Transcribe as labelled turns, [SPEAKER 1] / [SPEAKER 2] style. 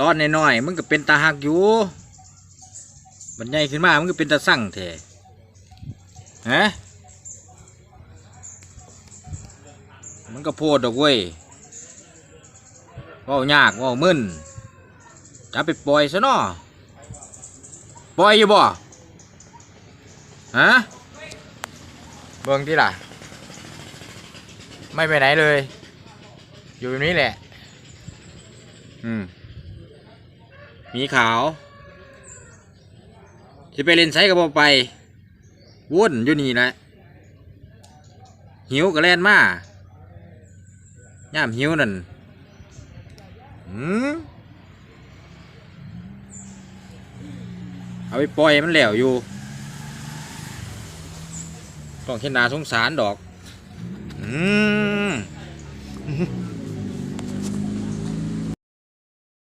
[SPEAKER 1] ตอนน้อยๆมึงก็เป็นตาหักอยู่บันใหญ่ขึ้นมามึงก็เป็นตาสั่งแท้ฮะมันก็โพดดอกเว้ยเว่ายากเว่ามึนจะไปปล่อยซะเนาะปล่อยอยู่บ่ฮะเบิ่งที่ล่ะ ไม่ไปไหนเลย อยู่แบบนี้แหละ อืม มีขาวจะไปเล่นไซกับบอไปวุ่นอยู่นี่แหละหิวก็แล่นมาย่ามหิวนั่นอืมเอาไปปล่อยมันแล้วอยู่ ต้องเห็นนาสงสารดอก อืม